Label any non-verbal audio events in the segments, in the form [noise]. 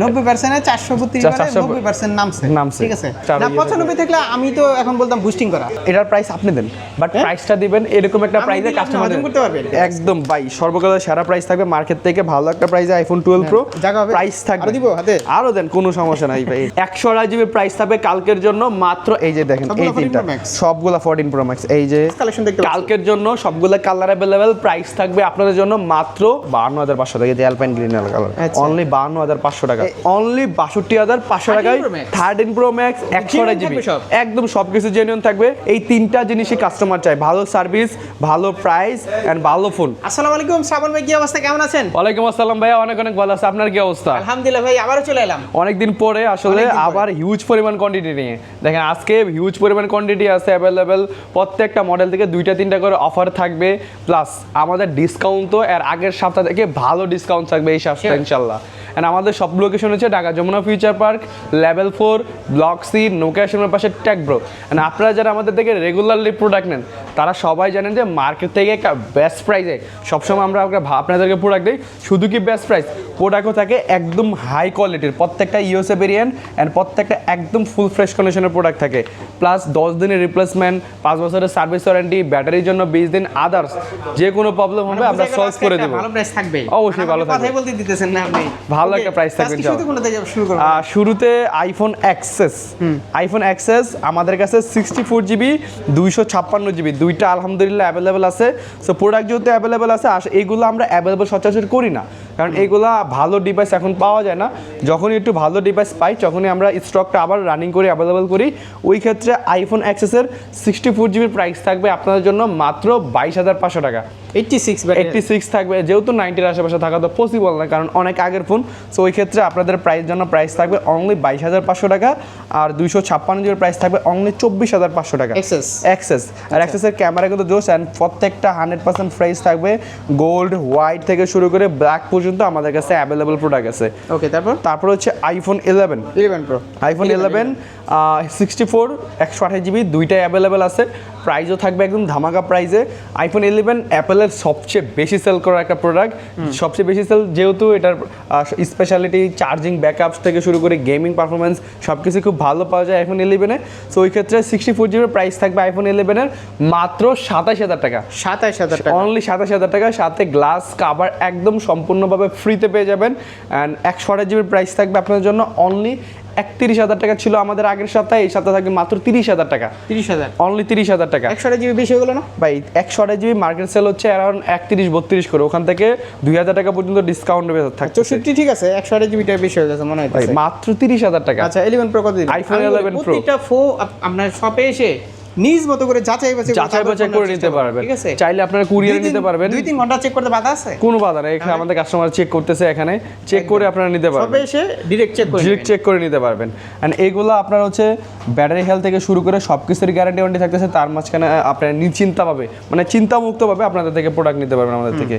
নব্বই পার্সেন্টে চারশো বত্রিশ নব্বই পার্সেন্ট নামছে নামছে। ঠিক আছে না পঁচানব্বই থাকলে আমি তো এখন বলতাম বুস্টিং করা এটার প্রাইস আপনি দেন বাট হ্যাঁ? প্রাইসটা দিবেন এরকম একটা প্রাইসে কাস্টমার করতে পারবেন। একদম ভাই সর্বকালের সেরা প্রাইস থাকবে মার্কেট থেকে ভালো একটা প্রাইসে আইফোন টুয়েলভ প্রো? প্রাইস থাকবে দিব হাতে? আরও দেন কোনো সমস্যা নাই ভাই [laughs] একশো আড়াই জিবি প্রাইস থাকবে কালকের জন্য মাত্র এই যে দেখেন এই 14 তিনটা সবগুলা ফোরটিন প্রো ম্যাক্স এই যে কালকের জন্য সবগুলো কালার অ্যাভেলেবেল প্রাইস থাকবে আপনাদের জন্য মাত্র বাহান্ন হাজার পাঁচশো টাকা অ্যালপাইন গ্রিন কালার আচ্ছা। অনলি বাহান্ন হাজার পাঁচশো টাকা অনলি বাষট্টি হাজার পাঁচশো টাকায় Pro Max? Thirteen Pro Max একশো জিবি একদম সব? কিছু জেনুইন থাকবে। এই তিনটা জিনিসই কাস্টমার চায়। ভালো সার্ভিস ভালো প্রাইস অ্যান্ড ভালো ফোন আসসালামু আলাইকুম শ্রাবণ ভাই কি অবস্থা? কেমন আছেন? ওয়ালাইকুম আসসালাম ভাইয়া অনেক অনেক ভালো আছে। আপনার কি অবস্থা? আলহামদুলিল্লাহ ভাই আবারও চলে এলাম। অনেকদিন পরে আসলে আবার হিউজ পরিমাণ কোয়ান্টিটি নিয়ে। দেখেন আজকে হিউজ পরিমাণ কোয়ান্টিটি আছে অ্যাভেলেবেল প্রত্যেকটা মডেল থেকে দুইটা তিনটা করে অফার থাকবে। প্লাস আমাদের ডিসকাউন্ট তো এর আগের সপ্তাহ থেকে ভালো ডিসকাউন্ট থাকবে এই সপ্তাহে ইনশাল্লাহ। আমাদের সব লোকেশন হচ্ছে Dhaka Jamuna Future Park level four block C নোকেশনের পাশে ট্যাগ ব্রো। এন্ড আপনারা যারা আমাদের থেকে রেগুলারলি প্রোডাক্ট নেন তারা সবাই জানেন যে মার্কেট থেকে বেস্ট প্রাইসে সবসময় আমরা আপনাদেরকে প্রোডাক্ট দিই। শুধু কি বেস্ট প্রাইস প্রোডাক্টও থাকে একদম হাই কোয়ালিটির প্রত্যেকটা ইউএসএ ভেরিয়েন্ট অ্যান্ড প্রত্যেকটা একদম ফুল ফ্রেশ কন্ডিশনের প্রোডাক্ট থাকে। প্লাস দশ দিনের রিপ্লেসমেন্ট পাঁচ বছরের সার্ভিস ওয়ারেন্টি ব্যাটারির জন্য বিশ দিন আদার্স যে কোনো প্রবলেম হবে আমরা সলভ করে দেবো। ভালো প্রাইস থাকবে। অবশ্যই ভালো থাকবে। ভালো একটা প্রাইস থাকবে। শুরুতে আইফোন অ্যাক্সেস আইফোন অ্যাক্সেস আমাদের কাছে সিক্সটি ফোর জিবি দুইশো ছাপ্পান্ন জিবি দুইটা আলহামদুলিল্লাহ অ্যাভেলেবেল আছে। সো প্রোডাক্ট যেহেতু অ্যাভেলেবেল আছে এইগুলো আমরা অ্যাভেলেবেল সচরাচর করি না। কারণ এইগুলা ভালো ডিভাইস এখন পাওয়া যায় না। যখনই একটু ভালো ডিভাইস পাই তখনই আমরা স্টকটা আবার রানিং করে অ্যাভেলেবেল করি। ওই ক্ষেত্রে আইফোন অ্যাক্সেসের সিক্সটি ফোর জিবির প্রাইস থাকবে আপনাদের জন্য মাত্র বাইশ হাজার পাঁচশো টাকা। 86 এইটটি সিক্স থাকবে যেহেতু নাইনটির আশেপাশে থাকা তো পসিবল না কারণ অনেক আগের ফোন সো ওই ক্ষেত্রে আপনাদের প্রাইস জন্য প্রাইস থাকবে অনলি বাইশ হাজার পাঁচশো টাকা আর দুইশো ছাপ্পান্ন জিবির প্রাইস থাকবে অনলি চব্বিশ হাজার পাঁচশো টাকা। Access? অ্যাক্সেস আর অ্যাক্সেসের ক্যামেরা কিন্তু জোস অ্যান্ড প্রত্যেকটা হান্ড্রেড পার্সেন্ট প্রাইস থাকবে। গোল্ড হোয়াইট থেকে শুরু করে ব্ল্যাক পর্যন্ত আমাদের কাছে অ্যাভেলেবল প্রোডাক্ট আছে। ওকে তারপর? তারপর হচ্ছে iPhone eleven 11 Pro iPhone eleven sixty four একশো আঠাশ জিবি দুইটাই অ্যাভেলেবেল আছে। প্রাইসও থাকবে একদম ধামাকা প্রাইজে আইফোন ইলেভেন অ্যাপেলের সবচেয়ে বেশি সেল করা একটা প্রোডাক্ট সবচেয়ে বেশি সেল যেহেতু এটার স্পেশালিটি চার্জিং ব্যাকআপস থেকে শুরু করে গেমিং পারফরমেন্স সব কিছু খুব ভালো পাওয়া যায় আইফোন ইলেভেনে সো ওই ক্ষেত্রে সিক্সটি ফোর জিবির প্রাইস থাকবে আইফোন ইলেভেনের মাত্র সাতাশ হাজার টাকা। 27000 টাকা। অনলি সাতাশ হাজার টাকা। সাথে গ্লাস কাভার একদম সম্পূর্ণভাবে ফ্রিতে পেয়ে যাবেন। অ্যান্ড একশো আঠাশ জিবির প্রাইস থাকবে আপনার জন্য। অনলি একত্রিশ হাজার টাকা ছিল আমাদের আগের সপ্তাহে এই সপ্তাহে থাকবে মাত্র তিরিশ হাজার টাকা। 30000 অনলি তিরিশ হাজার টাকা। 100 জিবি বেশি হয়ে গেলো না? ভাই একশো আঠাশ জিবি মার্কেট সেল হচ্ছে অ্যারাউন্ড একত্রিশ বত্রিশ করে। ওখান থেকে দুই হাজার টাকা পর্যন্ত ডিসকাউন্ট থাকছে 64 ঠিক আছে 100 জিবিটা বেশি হয়ে গেছে মনে ভাই হয় মাত্র তিরিশ হাজার টাকা। আচ্ছা 11 প্রো কত দিন iPhone 11 Pro। প্রত্যেকটা ফো আপনার শপে এসে নিজ মতো করে যাচাই বাছাই করে যাচাই বাছাই করে নিতে পারবেন। ঠিক আছে? চাইলে আপনারা কুরিয়ারে নিতে পারবেন। দুই তিন ঘণ্টা চেক করতে বাধা আছে? কোনো বাধা নেই। এখানে আমাদের কাস্টমার চেক করতেছে এখানে। চেক করে আপনারা নিতে পারবেন। শপে এসে ডিরেক্ট চেক করে ডিরেক্ট চেক করে নিতে পারবেন। অ্যান্ড এইগুলো আপনার হচ্ছে ব্যাটারি হেলথ থেকে শুরু করে সব কিছুর গ্যারান্টি ওয়ারেন্টি থাকতেছে। তার মাঝখানে আপনার নিশ্চিন্তাভাবে মানে চিন্তামুক্তভাবে আপনাদের থেকে প্রোডাক্ট নিতে পারবেন আমাদের থেকে।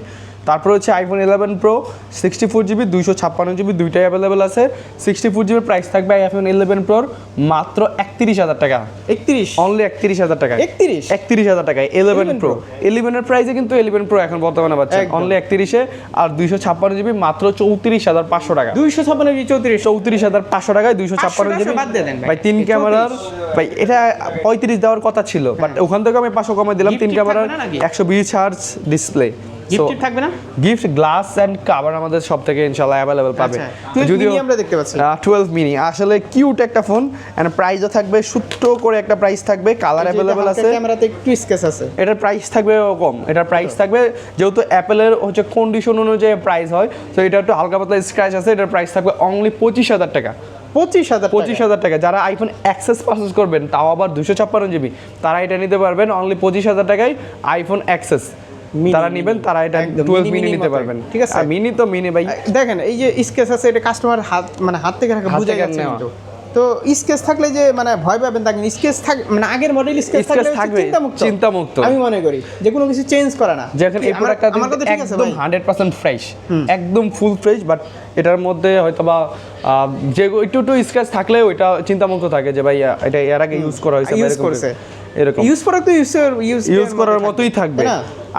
তারপর হচ্ছে iPhone eleven Pro sixty four GB দুইশো ছাপ্পান্ন জিবি দুইটাই অ্যাভেলেবেল আছে। সিক্সটি ফোর জিবির প্রাইস থাকবে আইফোন ইলেভেন প্রোর মাত্র একত্রিশ হাজার টাকা। 31 অনলি একত্রিশ হাজার টাকা 31? একত্রিশ হাজার টাকায় ইলেভেন প্রো ইলেভেনের প্রাইসে কিন্তু ইলেভেন প্রো এখন বর্তমানে একদম। অনলি একত্রিশে। আর দুইশো ছাপ্পান্ন জিবি মাত্র চৌত্রিশ হাজার পাঁচশো টাকা। 256 জি 34 চৌত্রিশ। চৌত্রিশ হাজার পাঁচশো টাকায় দুইশো ছাপ্পান্ন জিবি বাদ দিয়ে দেন ভাই। তিন ক্যামেরার ভাই এটা পঁয়ত্রিশ দেওয়ার কথা ছিল বাট ওখান থেকে আমি পাঁচশো কমে দিলাম। তিন ক্যামেরার? একশো বিশ হার্জ ডিসপ্লে গিফট থাকবে না? গিফট গ্লাস অ্যান্ড কাভার আমাদের সব থেকে ইনশাল্লাহ অ্যাভেলেবেল পাবে। আচ্ছা 12 আমরা দেখতে পাচ্ছি। টুয়েলভ মিনি আসলে কিউট একটা ফোন অ্যান্ড প্রাইসও থাকবে সূত্র করে একটা প্রাইস থাকবে কালার অ্যাভেলেবেল আছে। ক্যামেরাতে একটু স্কেচ আছে। এটার প্রাইস থাকবে কম। এটার প্রাইস থাকবে যেহেতু অ্যাপেলের হচ্ছে কন্ডিশন অনুযায়ী প্রাইস হয় তো এটা একটু হালকা পাতলা স্ক্র্যাচ আছে এটার প্রাইস থাকবে অনলি পঁচিশ হাজার টাকা। 25000 পঁচিশ হাজার টাকা। যারা আইফোন অ্যাক্সেস পারচেস করবেন তাও আবার দুশো ছাপ্পান্ন জিবি তারা এটা নিতে পারবেন অনলি পঁচিশ হাজার টাকায় আইফোন অ্যাক্সেস তারা নেবেন তারা এটা টুয়েলভ মিনি নিতে পারবেন। ঠিক আছে? মিনি তো মিনি ভাই। দেখেন এই যে স্কেচ আছে এটা কাস্টমার হাত মানে হাত থেকে রাখা বোঝা। কিন্তু। তো স্কেচ থাকলে যে মানে ভয় পাবেন স্কেচ থাক মানে আগের মডেল স্কেচ থাকলে থাকবে, চিন্তামুক্ত। চিন্তামুক্ত। আমি মনে করি যে কোনো কিছু চেঞ্জ করে না। যেখানে এই প্রোডাক্টটা একদম ভাই? হান্ড্রেড পার্সেন্ট ফ্রেশ একদম ফুল ফ্রেশ বাট এটার মধ্যে হয়তো বা যে একটু একটু স্ক্র্যাচ থাকলেও এটা চিন্তামুক্ত থাকে যে ভাই এটা এর আগে ইউজ করা হয়েছে এরকম করছে। এরকম। ইউজ প্রোডাক্ট তো ইউজ ইউজ ইউজ করার মতোই থাকবে।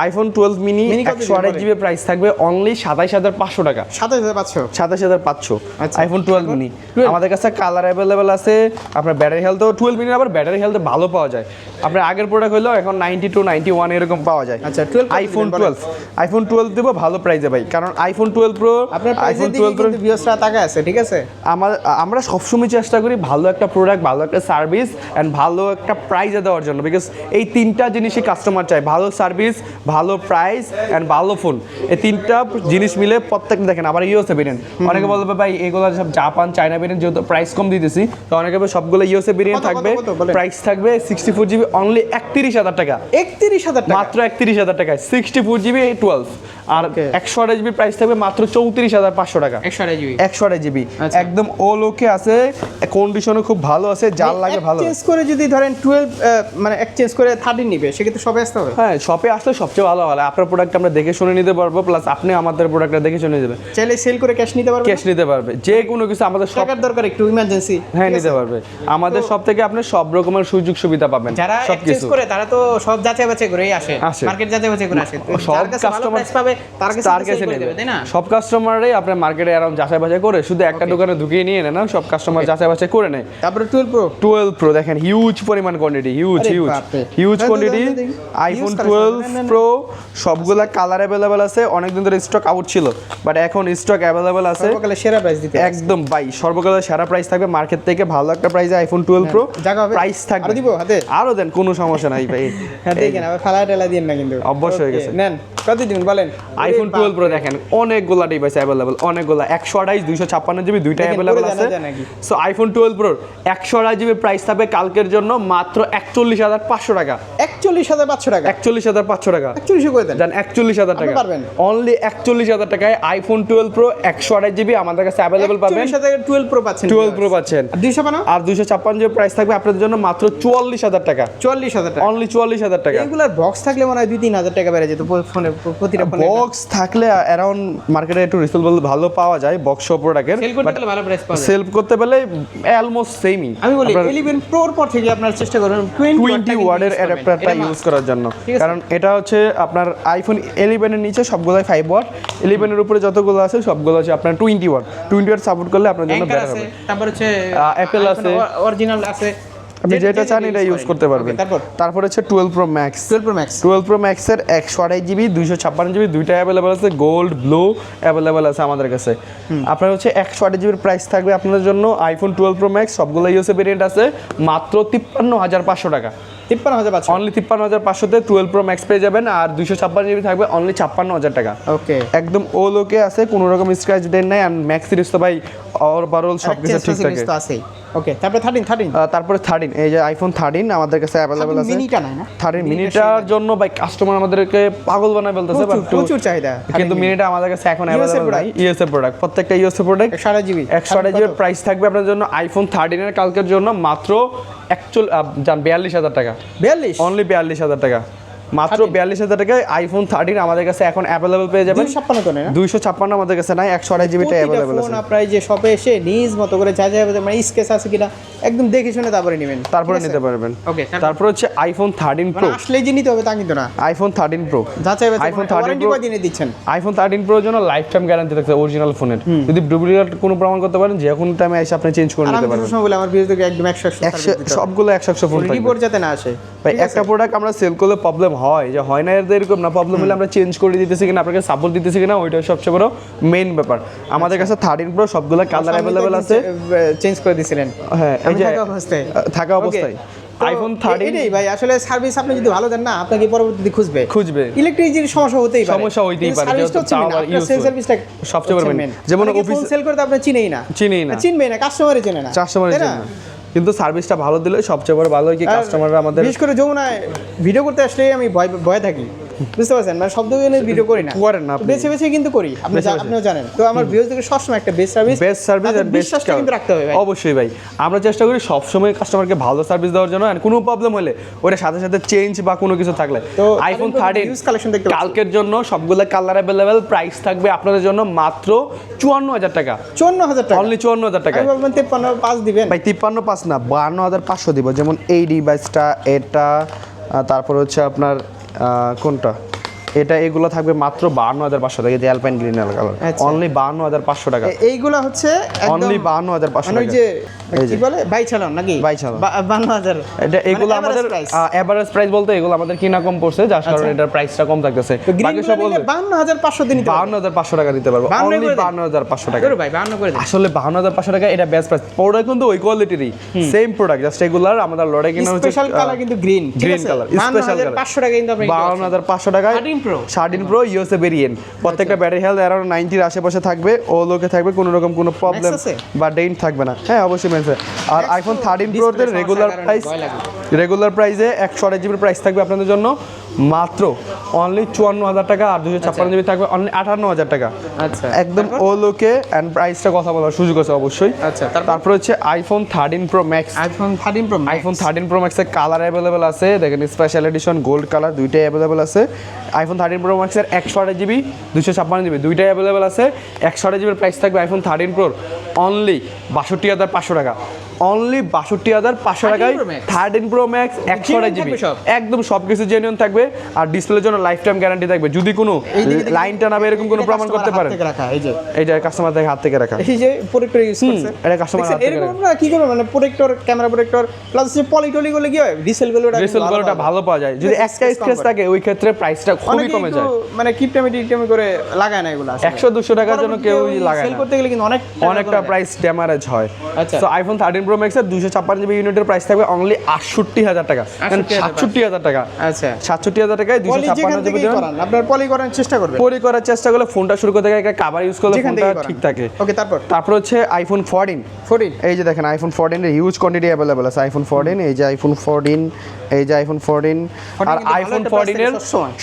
আইফোন টুয়েলভ মিনি একশো আঠাশ জিবি প্রাইস থাকবে অনলি সাতাইশ হাজার পাঁচশো টাকা। সাতাশ হাজার পাঁচশো? সাতাশ হাজার পাঁচশো। আইফোন টুয়েলভ মিনি আমাদের কাছে কালার অ্যাভেলেবেল আছে আপনার ব্যাটারি হেলথও টুয়েলভ মিনি আবার ব্যাটারি হেলথ ভালো পাওয়া যায়। আপনার আগের প্রোডাক্ট হলেও এখন নাইনটি টু নাইনটি ওয়ান এরকম পাওয়া যায়। আচ্ছা, 12 কত আইফোন টুয়েলভ আইফোন টুয়েলভ দেবো ভালো প্রাইসে ভাই কারণ আইফোন টুয়েলভ প্রো আপনার আইফোন টুয়েলভ প্রো ভিউসরা তাকায় আছে ঠিক আছে? আমার আমরা সবসময় চেষ্টা করি ভালো একটা প্রোডাক্ট ভালো একটা সার্ভিস অ্যান্ড ভালো একটা প্রাইজে দেওয়ার জন্য বিকজ এই তিনটা জিনিসই কাস্টমার চায় ভালো সার্ভিস ভালো প্রাইস অ্যান্ড ভালো ফোন এই তিনটা জিনিস মিলে প্রত্যেকটা দেখেন আবার ইউএসএ ভেরিয়েন্ট অনেকে বলবে ভাই এগুলো সব জাপান চায়না ভেরিয়েন্ট যেহেতু প্রাইস কম দিতেছি তো অনেকে সবগুলো ইউএসএ ভেরিয়েন্ট কত, থাকবে। প্রাইস থাকবে সিক্সটি ফোর জিবি অনলি একত্রিশ হাজার টাকা। একত্রিশ হাজার টাকা? মাত্র একত্রিশ হাজার টাকায়। সিক্সটি ফোর জিবি টুয়েলভ আর একশো আঠাশ জিবি প্রাইস থাকবে মাত্র চৌত্রিশ হাজার পাঁচশো টাকা। একশো আড়াই জিবি একশো আড়াই জিবি আচ্ছা। একদম ও লোকে আছে। কন্ডিশনও খুব ভালো আছে যার লাগে ভালো চেঞ্জ করে যদি ধরেন টুয়েলভ মানে এক্সচেঞ্জ করে থার্টিন নিবে সেক্ষেত্রে সবে আসতে হবে? হ্যাঁ শপে আসলে সবচেয়ে ভালো হয়। আপনার প্রোডাক্ট আমরা দেখে শুনে নিতে পারব প্লাস আপনি আমাদের প্রোডাক্টটা দেখে শুনে দেবে চাইলে সেল করে ক্যাশ নিতে পারবে ক্যাশ নিতে পারবে। যে কোনো কিছু আমাদের টাকার দরকার একটু ইমার্জেন্সি হ্যাঁ নিতে পারবে। আমাদের সব থেকে আপনি সব রকমের সুযোগ সুবিধা পাবেন যারা সব এক্সচেঞ্জ করে তারা তো সব যাচাই বাছাই করেই আসে। মার্কেট যাচাই বাছাই করে আসে। সব প্রাইস পাবে তার কাছে নেবে। তাই না? সব কাস্টমাররাই আপনার মার্কেটে এরকম যাচাই বাছাই করে শুধু একটা দোকানে ঢুকিয়ে নিয়ে নেয় না সব কাস্টমার যাচাই বাছাই করে নেয়। তারপরে টুয়েলভ প্রো টুয়েলভ প্রো দেখেন হিউজ পরিমাণ quantity huge huge huge quantity. IPhone Huge collection, twelve না, না, না। প্রো সবগুলা কালার অ্যাভেলেবেল আছে অনেকদিন ধরে স্টক আউট ছিল বাট এখন স্টক অ্যাভেলেবেল আছে। সর্বকালে সেরা প্রাইস দিতে একদম বাই সর্বকালের সেরা প্রাইস থাকবে মার্কেট থেকে ভালো একটা প্রাইসে আইফোন টুয়েলভ প্রো জায়গা প্রাইস থাকবে। আরও দিব হাতে? আরও দেন কোনো সমস্যা নাই ভাই। [laughs] হ্যাঁ দেখেন আবার ফালা টেলা দিন না কিন্তু। অবশ্যই হয়ে গেছে। নেন। কত দিবেন বলেন। আইফোন ওরে টুয়েলভ প্রো দেখেন অনেকগুলা ডিভাইস অ্যাভেলেবেল অনেকগুলা একশো আঠাইশ দুইশো ছাপ্পান্ন জিবি দুইটা দেখেন, অ্যাভেলেবেল আছে? সো আইফোন টুয়েলভ প্রোর একশো আঠাশ জিবি প্রাইস থাকবে কালকের জন্য মাত্র একচল্লিশ হাজার পাঁচশো টাকা। একচল্লিশ হাজার পাঁচশো টাকা? একচল্লিশ হাজার পাঁচশো টাকা। একচল্লিশে করে দেন। জান একচল্লিশ হাজার আপনি টাকা। পারবেন? অনলি একচল্লিশ হাজার টাকায় আইফোন টুয়েলভ প্রো একশো আঠাশ জিবি আমাদের কাছে অ্যাভেলেবেল পাবেন। একচল্লিশ হাজার টুয়েলভ প্রো পাচ্ছেন টুয়েলভ প্রো পাচ্ছেন। আর দুইশো পানো আর দুইশো ছাপ্পান্ন জিবি প্রাইস থাকবে আপনাদের জন্য মাত্র চুয়াল্লিশ হাজার টাকা। চুয়াল্লিশ হাজার টাকা। অনলি চুয়াল্লিশ হাজার টাকা। এগুলার বক্স থাকলে মনে হয় দুই তিন হাজার টাকা বেড়ে যেত ফোনে প্রতিটা বক্স থাকলে অ্যারাউন্ড মার্কেটে একটু রিসেলেবল ভালো পাওয়া যায় বক্স প্রোডাক্টের সেল করতে ভালো প্রাইস পাওয়া সেল করতে পারলে অলমোস্ট সেমই আমি বলি ইলেভেন প্রোর পর থেকে আপনার চেষ্টা করবেন। টোয়েন্টি ওয়ার্ডের অ্যাডাপ্টারটা ইউজ করার জন্য। কারণ এটা হচ্ছে আপনার আইফোন ইলেভেনের নিচে সবগুলোই ফাইভ ওয়াট ইলেভেনের উপরে যতগুলো আছে সবগুলো আছে আপনার twenty watt twenty watt support করলে আপনার জন্য বেটার হবে। তারপর হচ্ছে Apple আছে। অরিজিনাল আছে। আপনি যেটা চান এটা ইউজ করতে পারবেন। তারপর? তারপর হচ্ছে twelve Pro Max twelve Pro Max twelve Pro ম্যাক্সের একশো আড়াই জিবি দুইশো ছাপ্পান্ন জিবি দুইটা অ্যাভেলেবেল আছে গোল্ড ব্লু অ্যাভেলেবেল আছে আমাদের কাছে। আপনার হচ্ছে একশো আড়াই জিবির প্রাইস থাকবে আপনাদের জন্য আইফোন টুয়েলভ প্রো ম্যাক্স সবগুলো ইউসে ভেরিয়েন্ট আছে মাত্র তিপ্পান্ন হাজার পাঁচশো টাকা। তিপ্পান্ন হাজার পাঁচশো। অনলি তিপ্পান্ন হাজার পাঁচশোতে টুয়েলভ প্রো ম্যাক্স পেয়ে যাবেন আর দুইশো ছাপ্পান্ন জিবি থাকবে অনলি ছাপ্পান্ন হাজার টাকা। ওকে। একদম ও লোকে আছে কোনো রকম স্ক্র্যাচ দেন নাই অ্যান্ড ম্যাক্স সিরিজ তো ভাই অর বারল সব কিছু ঠিক থাকে। ওকে তারপরে থার্টিন থার্টিন তারপরে থার্টিন এই যে আইফোন থার্টিন আমাদের কাছে অ্যাভেলেবেল আছে। মিনিটা নাই না? থার্টিন মিনিটার জন্য ভাই কাস্টমার আমাদেরকে পাগল বানায় ফেলতেছে প্রচুর, চাহিদা। কিন্তু মিনিটা আমাদের কাছে এখন অ্যাভেলেবল নাই। ইউএসএ প্রোডাক্ট প্রত্যেকটা ইউএসএ প্রোডাক্ট একশো আড়াই জিবি একশো আড়াই জিবির প্রাইস থাকবে আপনার জন্য আইফোন থার্টিনের কালকের জন্য মাত্র একচল বিয়াল্লিশ হাজার টাকা। বিয়াল্লিশ? অনলি বিয়াল্লিশ হাজার টাকা। মাত্র 13 বিয়াল্লিশ হাজার টাকায় আইফোন থার্টিন আমাদের কাছে এখন অ্যাভেলেবল পেয়ে যাবেন। ছাপ্পান্ন তো দুইশো ছাপ্পান্ন আমাদের কাছে নাই একশো আড়াই জিবিটা প্রতিটা অ্যাভেলেবল আছে। আপনার যে শপে এসে নিজ মতো করে যা যা মানে স্কেচ আছে কিনা একদম দেখে শুনে তারপরে নেবেন। তারপরে নিতে পারবেন। ওকে তারপর হচ্ছে আইফোন থার্টিন প্রো আসলেই যে নিতে হবে তা কিন্তু না। আইফোন থার্টিন প্রো যাচাই iPhone মানে 13 ওয়ারেন্টি Pro- দিনে দিচ্ছেন। আইফোন থার্টিন প্রোর জন্য লাইফ টাইম গ্যারান্টি থাকছে অরিজিনাল ফোনের যদি ডুপ্লিকেট কোনো প্রমাণ করতে পারেন যে কোনো টাইমে এসে আপনি চেঞ্জ করে নিতে আমি পারবেন। বলে আমার বিরুদ্ধে একদম একশো একশো সবগুলো একশো একশো ফোন রিপোর্ট যাতে না আসে। ভাই একটা প্রোডাক্ট আমরা সেল করলে প্রবলেম হয় যে হয় না এর এরকম না প্রবলেম হলে আমরা চেঞ্জ করে দিতেছি কিনা আপনাকে সাপোর্ট দিতেছি কিনা ওইটা সবচেয়ে বড় মেইন ব্যাপার। আমাদের কাছে থার্টিন প্রো সবগুলো কালার অ্যাভেলেবেল আছে। চেঞ্জ করে দিছিলেন। হ্যাঁ থাকা অবস্থায়। থাকা. অবস্থায়। আইফোন থার্টিন এটাই ভাই আসলে সার্ভিস আপনি যদি ভালো দেন না আপনাকে পরবর্তীতে খুঁজবে। খুঁজবে। ইলেকট্রিক সমস্যা হতেই পারে। সমস্যা হইতেই পারে। সার্ভিসটা সবচেয়ে বড় main। যেমন office- সেল করতে আপনি চিনেই না। চিনেই না। চিনবেই না কাস্টমারই চেনে না। কাস্টমারের তাই না? কিন্তু সার্ভিসটা ভালো দিলে সবচেয়ে বড় ভালো হয় কি কাস্টমাররা আমাদের বিশেষ করে যমুনায় ভিডিও করতে আসলে আমি ভয় ভয় থাকি। বুঝতে পারছেন? মানে সব ভিডিও করি না। করেন না বেছে বেছে কিন্তু করি। আপনি। আপনিও জানেন। তো আমার ভিউজদেরকে সবসময় একটা best service best service and best কিন্তু রাখতে হবে ভাই। অবশ্যই ভাই। আমরা চেষ্টা করি সবসময় কাস্টমারকে ভালো সার্ভিস দেওয়ার জন্য and কোনো প্রবলেম হলে ওটা সাথে সাথে চেঞ্জ বা কোনো কিছু থাকলে। তো আইফোন থার্টিন collection দেখতে কালকের জন্য সবগুলো কালার অ্যাভেলেবেল প্রাইস থাকবে আপনাদের জন্য মাত্র চুয়ান্ন হাজার টাকা। চুয়ান্ন হাজার টাকা। অনলি চুয়ান্ন হাজার টাকা তেপ্পান্ন পাঁচ দিবেন। ভাই তিপ্পান্ন পাঁচ না বান্ন হাজার পাঁচশো দিব। যেমন এই ডিভাইসটা এটা তারপর হচ্ছে আপনার কোনটা? এটা এগুলো থাকবে মাত্র বাহান্ন হাজার পাঁচশো টাকা। যে অ্যালপাইন গ্রিন কালার। অনলি বান্ন হাজার পাঁচশো টাকা। এইগুলো হচ্ছে অনলি বাহান্ন হাজার পাঁচশো মানে টাকা। কি বলে? বাই নাকি? বাই চালান। বা- বান্ন হাজার। এটা এগুলো আমাদের এভারেজ প্রাইস বলতে এগুলো আমাদের কিনা কম পড়ছে যার কারণে এটার প্রাইসটা কম থাকতেছে। বাকি সব বলবে বান্ন দিন বাহান্ন হাজার পাঁচশো টাকা দিতে পারব। অনলি করে দেন। বাহান্ন হাজার পাঁচশো টাকা। ভাই বান্ন করে আসলে বাহান্ন হাজার পাঁচশো টাকা এটা বেস্ট প্রাইস প্রোডাক্ট কিন্তু ওই কোয়ালিটিরই সেম প্রোডাক্ট জাস্ট এগুলার আমাদের লড়াই কিনা হচ্ছে স্পেশাল কালার কিন্তু green green colour special colour পাঁচশো টাকা কিন্তু আপনি বাউন্ন হাজার পাঁচশো টাকায় 13 Pro। Thirteen Pro USA variant প্রত্যেকটা ব্যাটারি হেলথ অ্যারাউন্ড নাইনটির আশেপাশে থাকবে। ও লোকে থাকবে কোনো রকম কোনো প্রবলেম বা ডেইন থাকবে না। হ্যাঁ অবশ্যই ম্যান্স আর আইফোন থার্টিন প্রোতে রেগুলার প্রাইস রেগুলার প্রাইসে একশো আড়াই জিবির প্রাইস থাকবে আপনাদের জন্য। মাত্র অনলি চুয়ান্ন হাজার টাকা আর দুশো ছাপ্পান্ন জিবি থাকবে অনলি আঠান্ন হাজার টাকা। আচ্ছা। একদম ও লোকে অ্যান্ড প্রাইসটা কথা বলার সুযোগ আছে অবশ্যই। আচ্ছা, তারপর? হচ্ছে iPhone thirteen Pro Max iPhone thirteen Pro iPhone thirteen Pro ম্যাক্সের কালার অ্যাভেলেবেল আছে। দেখেন স্পেশাল এডিশন গোল্ড কালার দুইটাই অ্যাভেলেবেল আছে। আইফোন থার্টিন প্রো ম্যাক্সের একশো আঠাশ জিবি দুশো ছাপ্পান্ন জিবি দুইটাই অ্যাভেলেবেল আছে। একশো আঠাশ জিবির প্রাইস থাকবে আইফোন থার্টিন প্রোর অনলি বাষট্টি হাজার পাঁচশো টাকা। অনলি বাষট্টি হাজার পাঁচশো টাকায়? থার্টিন প্রো ম্যাক্স একশো আঠাশ জিবি একদম সব? কিছু জেনুইন থাকবে। আর ডিসপ্লের জন্য লাইফ টাইম গ্যারান্টি থাকবে। যদি কোনো লাইন টানাবে এরকম কোনো প্রমাণ করতে পারেন যে। এইটা কাস্টমার থেকে হাত থেকে রাখা। এই যে প্রোটেক্টর ইউজ করছে। এটা দেখছেন, হাত থেকে কি করব? মানে প্রোটেক্টর ক্যামেরা প্রোটেক্টর প্লাস হচ্ছে পলিটলি গুলো কি হয়? রিসেল রেসেল ভালো পাওয়া যায়। যদি একটা স্কেচ থাকে ওই ক্ষেত্রে প্রাইসটা খুবই কমে যায়। মানে কিপটামি টিপটামি করে লাগায় না এগুলো আসলে। একশো দুশো টাকার জন্য কেউ লাগায় সেল করতে গেলে কিন্তু অনেক অনেকটা প্রাইস ড্যামারেজ হয়। আচ্ছা। তো আইফোন থার্টিন প্রো ম্যাক্সের দুশো ছাপ্পান্ন জিবি ইউনিটের প্রাইস থাকবে অনলি আটষট্টি হাজার টাকা। সাতষট্টি হাজার টাকা। আচ্ছা। সাতষট্টি হাজার টাকায় দুশো ছাপ্পান্ন জিবি আপনার পলি করার চেষ্টা করবেন। পরি করার চেষ্টা করলে ফোনটা শুরু করতে গেলে একটা কাভার ইউজ করলে ফোনটা ঠিক থাকে। ওকে তারপর? তারপর হচ্ছে আইফোন ফোরটিন ফোরটিন এই যে দেখেন আইফোন ফোরটিন এর হিউজ কোয়ান্টিটি অ্যাভেলেবল আছে। আইফোন ফোরটিন এই যে আইফোন ফোরটিন এই যে আইফোন ফোরটিন আর আইফোন price ফোরটিনের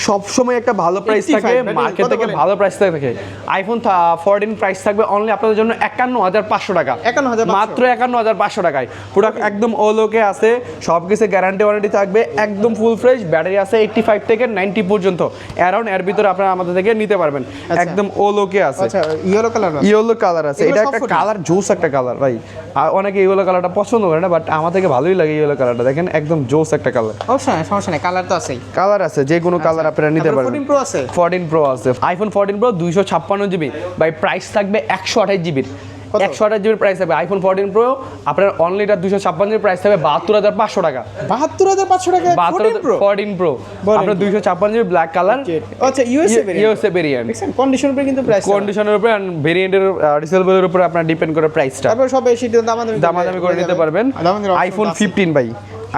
সবসময়। একটা ভালো প্রাইস 85 থাকে মার্কেট থেকে ভালো প্রাইস থাকে। আইফোন ফোরটিন প্রাইস থাকবে অনলি আপনাদের জন্য একান্ন হাজার পাঁচশো টাকা। একান্ন হাজার মাত্র একান্ন হাজার পাঁচশো টাকায়। প্রোডাক্ট একদম ও লোকে আছে সব কিছু গ্যারান্টি ওয়ারেন্টি থাকবে একদম ফুল ফ্রেশ ব্যাটারি আছে এইটটি ফাইভ থেকে নাইনটি পর্যন্ত। অ্যারাউন্ড এর ভিতরে আপনারা আমাদের থেকে নিতে পারবেন। একদম ও লোকে আছে। আচ্ছা ইয়েলো কালার ইয়েলো কালার আছে। এটা একটা কালার জোস একটা কালার ভাই। আর অনেকে ইয়েলো কালারটা পছন্দ করে না বাট আমার থেকে ভালোই লাগে ইয়েলো কালারটা দেখেন একদম জোস একটা কালার অবশ্যই সমস্যা নেই কালার তো আছেই। কালার আছে যে কোনো কালার আপনারা নিতে পারবেন। ফোরটিন প্রো আছে। ফোরটিন প্রো আছে। আইফোন ফোরটিন প্রো দুইশো ছাপ্পান্ন জিবি বাই প্রাইস থাকবে একশো আঠাশ জিবির কত? একশো আঠাশ জিবির প্রাইস থাকবে। আইফোন ফোরটিন প্রো আপনার অনলিটা দুশো ছাপ্পান্ন জিবির প্রাইস থাকবে বাহাত্তর হাজার পাঁচশো টাকা। বাহাত্তর হাজার পাঁচশো টাকা? বাহাত্তর ফোরটিন প্রো আপনার দুশো দুইশো ছাপ্পান্ন জিবি ব্ল্যাক কালার আচ্ছা ইউএসএ ইউএসএ ভেরিয়েন্ট দেখছেন কন্ডিশন উপরে কিন্তু প্রাইস কন্ডিশনের উপরে ভেরিয়েন্টের রিসেলবেলের উপরে আপনার ডিপেন্ড করে প্রাইসটা তারপর সব বেশি দামাদামি দামাদামি করে নিতে পারবেন। আইফোন ফিফটিন ভাই।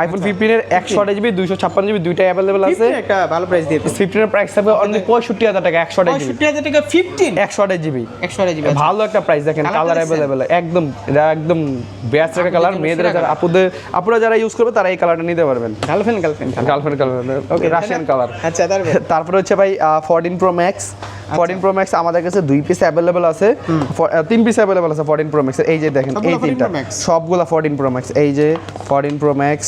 আইফোন ফিফটিনের একশো আঠাশ জিবি দুইশো ছাপ্পান্ন জিবি দুইটাই অ্যাভেলেবেল আছে। একটা ভালো প্রাইস দিয়ে ফিফটিনের প্রাইস থাকবে অনলি পঁয়ষট্টি হাজার টাকা একশো আঠাশ জিবি হাজার টাকা ফিফটিন একশো আঠাশ জিবি একশো আড়াই জিবি ভালো একটা প্রাইস দেখেন কালার? অ্যাভেলেবেল একদম এটা একদম বেস্ট একটা কালার মেয়েদের যারা আপুদের আপুরা যারা ইউজ করবে তারা এই কালারটা নিতে পারবেন। Girlfriend girlfriend girlfriend colour okay Russian colour আচ্ছা তারপর? হচ্ছে ভাই fourteen Pro Max fourteen Pro Max আমাদের কাছে দুই পিস অ্যাভেলেবেল আছে। তিন পিস অ্যাভেলেবেল আছে ফোরটিন প্রো ম্যাক্স এই যে দেখেন এই সবগুলো 14 তিনটা। Pro Max? সবগুলা ফোরটিন প্রো ম্যাক্স এই যে fourteen Pro Max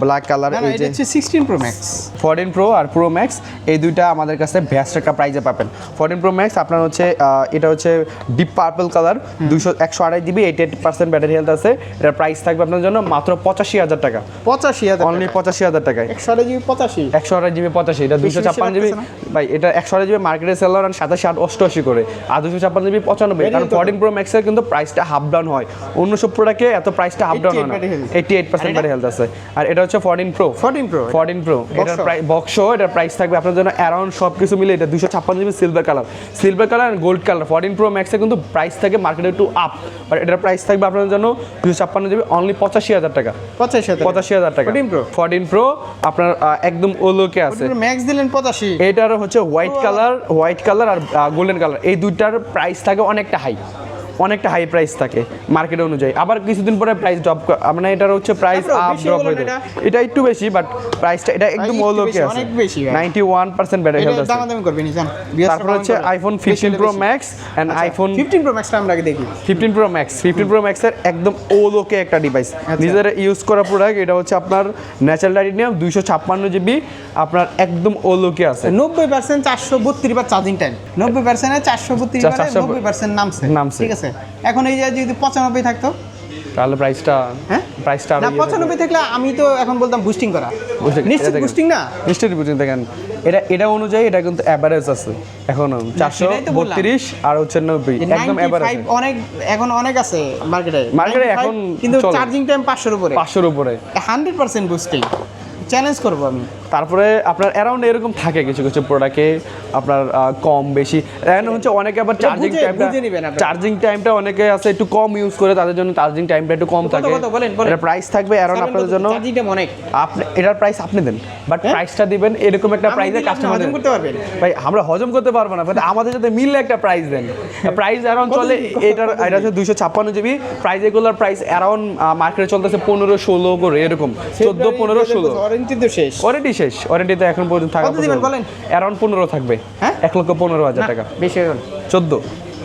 black colour এই যে হচ্ছে sixteen Pro Max fourteen Pro আর প্রো ম্যাক্স এই দুইটা আমাদের কাছে বেস্ট একটা প্রাইজে পাবেন। ফোরটিন প্রো ম্যাক্স আপনার হচ্ছে এটা হচ্ছে ডিপ পার্পল কালার দুশো একশো আড়াই GB eighty eight percent battery health আছে। এটার প্রাইস থাকবে আপনার জন্য মাত্র পঁচাশি হাজার টাকা। পঁচাশি হাজার অনলি পঁচাশি হাজার টাকায়। একশো আড়াই জিবি পঁচাশি। একশো আঠাশ জিবি পঁচাশি এটা দুশো বেশি ছাপ্পান্ন জিবি লাগতেছে ভাই এটা একশো আঠাশ জিবি মার্কেটে সেল সাতাশি আট অষ্টআশি করে আর দুশো ছাপ্পান্ন জিবি পঁচানব্বই। কারণ Variant কত? ফোরটিন প্রো ম্যাক্সের কিন্তু প্রাইসটা হাফ ডাউন হয়। অন্য সব প্রোডাক্টে এত প্রাইসটা হাফ ডাউন হয় 88 না। battery health। Eighty eight percent আর এটা? ব্যাটারি হেলথ আছে। আর এটা হচ্ছে fourteen Pro fourteen Pro fourteen Pro এটার প্রাইস বক্স এটার প্রাইস থাকবে আপনার জন্য অ্যারাউন্ড সব কিছু মিলে এটা দুশো ছাপ্পান্ন GB silver colour silver colour আর গোল্ড কালার ফোরটিন প্রো ম্যাক্সে কিন্তু প্রাইস থাকে মার্কেটে একটু আপ বাট এটার প্রাইস থাকবে আপনার জন্য দুশো ছাপ্পান্ন জিবি অনলি পঁচাশি হাজার টাকা। পঁচাশি হাজার পঁচাশি হাজার টাকা। 14 Pro? ফোরটিন প্রো আপনার একদম ওলোকে আছে। ম্যাক্স দিলেন পঁচাশি। এটার হচ্ছে হোয়াইট কালার হোয়াইট কালার আর গোল্ডেন কালার এই দুইটার প্রাইস থাকে অনেকটা হাই অনেকটা হাই প্রাইস থাকে মার্কেট অনুযায়ী। আবার কিছুদিন পরে প্রাইস ড্রপ মানে এটার হচ্ছে প্রাইস আপ ড্রপ হয়ে। যায় এটা একটু বেশি বাট প্রাইসটা এটা একদম বেশি, আছে অনেক বেশি ভাই। Ninety one percent battery health আছে। দামাদামি করবে নি জান তারপর হচ্ছে iPhone fifteen Pro Max and iPhone fifteen Pro ম্যাক্সটা আমরা আগে দেখি। Fifteen Pro Max fifteen Pro ম্যাক্সের একদম ওলোকে একটা ডিভাইস। নিজের ইউজ করা প্রোডাক্ট এটা হচ্ছে আপনার ন্যাচারাল টাইটেনিয়াম দুইশো ছাপ্পান্ন জিবি আপনার একদম ওলোকে আছে। নব্বই পার্সেন্ট চারশো বত্রিশ বার চার্জিং টাইম নব্বই পার্সেন্টে চারশো বত্রিশ চা- বারে চারশো- পার্সেন্ট নামছে। নামছে। ঠিক আছে? এখন এই যে যদি পঁচানব্বই থাকতো? তাহলে প্রাইসটা হ্যাঁ? প্রাইসটা না পঁচানব্বই থাকলে আমি তো এখন বলতাম বুস্টিং করা। নিশ্চিত বুস্টিং না? নিশ্চয়ই বুঝতে দেখেন। এটা এটা অনুযায়ী এটা কিন্তু অ্যাভারেজ আছে। এখন চারশো। বত্রিশ আর হচ্ছে নব্বই একদম অ্যাভারেজ অনেক এখন অনেক আছে মার্কেটে এ এখন কিন্তু চার্জিং টাইম পাঁচশোর উপরে। পাঁচশোর উপরে। হান্ড্রেড পার্সেন্ট বুস্টিং চ্যালেঞ্জ করব আমি। তারপরে আপনার অ্যারাউন্ড এরকম থাকে কিছু কিছু প্রোডাক্টে আপনার কম বেশি। এখন হচ্ছে অনেকে আবার চার্জিং টাইমটা। চার্জিং টাইমটা অনেকে আছে একটু কম ইউজ করে তাদের জন্য চার্জিং টাইমটা একটু কম থাকে। এটা প্রাইস থাকবে অ্যারাউন্ড আপনাদের জন্য অনেক। আপনি এটার প্রাইস আপনি দেন। বাট হ্যাঁ? প্রাইসটা দিবেন এরকম একটা প্রাইসে কাস্টমার হজম করতে পারবেন। ভাই আমরা হজম করতে পারব না আমাদের সাথে মিললে একটা প্রাইস দেন। প্রাইস অ্যারাউন্ড চলে? এটার এটা হচ্ছে দুইশো ছাপ্পান্ন জিবি প্রাইস এগুলোর প্রাইস অ্যারাউন্ড মার্কেটে চলতেছে পনেরো ষোলো করে এরকম। চোদ্দ পনেরো ষোলো। ওয়ারেন্টি তো শেষ। ওয়ারেন্টি শেষ। ওয়ারেন্টি তো এখন পর্যন্ত থাকা কত দিবেন বলেন? অ্যারাউন্ড পনেরো থাকবে। হ্যাঁ? এক লক্ষ পনেরো হাজার টাকা। বেশি হয়ে গেল চোদ্দ।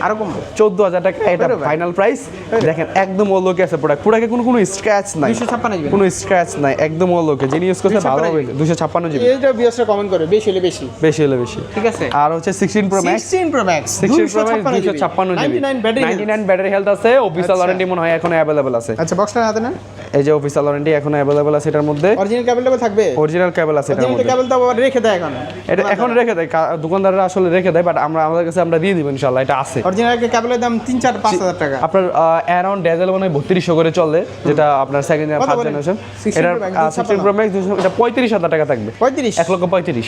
আরও কমবো। চোদ্দ হাজার টাকা এটা ফাইনাল প্রাইস দেখেন একদম ওলোকে আছে প্রোডাক্ট প্রোডাক্টে কোনো কোনো স্ক্র্যাচ নাই। 256 জিবি। কোনো স্ক্র্যাচ নাই। একদম ওলোকে যিনি ইউজ করছে ভালো 256 দুশো ছাপ্পান্ন জিবি। এইটা বিএসটা কমেন্ট করে বেশি হলে বেশি। বেশি হলে বেশি। ঠিক আছে? আর হচ্ছে sixteen Pro Max 16 Pro Max sixteen Pro Max দুশো ছাপ্পান্ন GB. 99 battery ninety nine battery health আছে। অফিসিয়াল আচ্ছা। ওয়ারেন্টি মনে হয় এখন অ্যাভেলেবেল আছে। আচ্ছা বক্সটা হাতে না এই যে অফিসিয়াল ওয়ারেন্টি এখন অ্যাভেলেবেল আছে এটার মধ্যে। অরিজিনাল কেবল টেবল থাকবে? অরিজিনাল কেবল আছে এটার মধ্যে। কেবল তো রেখে দেয় এখন। এটা এখন রেখে দেয় দোকানদাররা আসলে রেখে দেয় বাট আমরা আমাদের কাছে আমরা দিয়ে দিব ইনশাল্লাহ এটা আছে। অরিজিনাল কেবলের দাম তিন চার পাঁচ হাজার টাকা। আপনার অ্যারাউন্ড ডেজেল মনে হয় বত্রিশশো করে চলে যেটা আপনার সেকেন্ড কত ফার্স্ট জেনারেশন এটা Pro Max, sixteen Pro Max এটা পঁয়ত্রিশ হাজার টাকা থাকবে। পঁয়ত্রিশ? এক লক্ষ পঁয়ত্রিশ।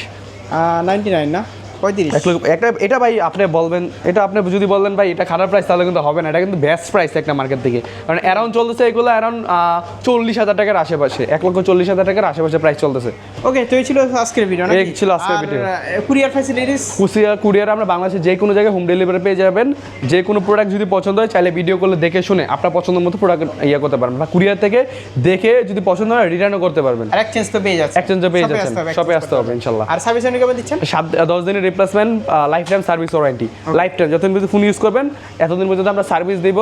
নাইনটি নাইন না? পঁয়ত্রিশ। এক লক্ষ একটা এটা ভাই আপনি বলবেন এটা আপনি যদি বললেন ভাই এটা খারাপ প্রাইস তাহলে কিন্তু হবে না এটা কিন্তু বেস্ট প্রাইস একটা মার্কেট থেকে। কারণ অ্যারাউন্ড চলতেছে এগুলো অ্যারাউন্ড চল্লিশ হাজার টাকার আশেপাশে এক লক্ষ চল্লিশ হাজার টাকার আশেপাশে প্রাইস চলতেছে। ওকে তো এই ছিল আজকের ভিডিও এই ছিল আজকের video। Courier facilities courier courier আমরা বাংলাদেশের যে কোনো জায়গায় হোম ডেলিভারি পেয়ে যাবেন। যে কোনো প্রোডাক্ট যদি পছন্দ হয় চাইলে ভিডিও করলে দেখে শুনে আপনার পছন্দ মতো প্রোডাক্ট ইয়ে করতে পারবেন। বা কুরিয়ার থেকে দেখে যদি পছন্দ হয় রিটার্নও করতে পারবেন। আর এক্সচেঞ্জ তো পেয়ে যাচ্ছে এক্সচেঞ্জও পেয়ে যাচ্ছেন। আসতে হবে, শপে আসতে হবে ইনশাল্লাহ। আর সার্ভিস দিচ্ছেন? সাত দশ দিনের replacement lifetime service warranty lifetime যতদিন পর্যন্ত ফোন ইউজ করবেন এতদিন পর্যন্ত আমরা সার্ভিস দিব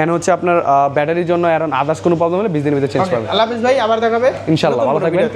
এন্ড হচ্ছে আপনার ব্যাটারির জন্য এর আদার্স কোনো প্রবলেম হলে বিশ দিনের ভিতরে চেঞ্জ করবেন। আল্লাহ হাফিজ ভাই আবার দেখাবে ইনশাল্লাহ, ভালো থাকবেন।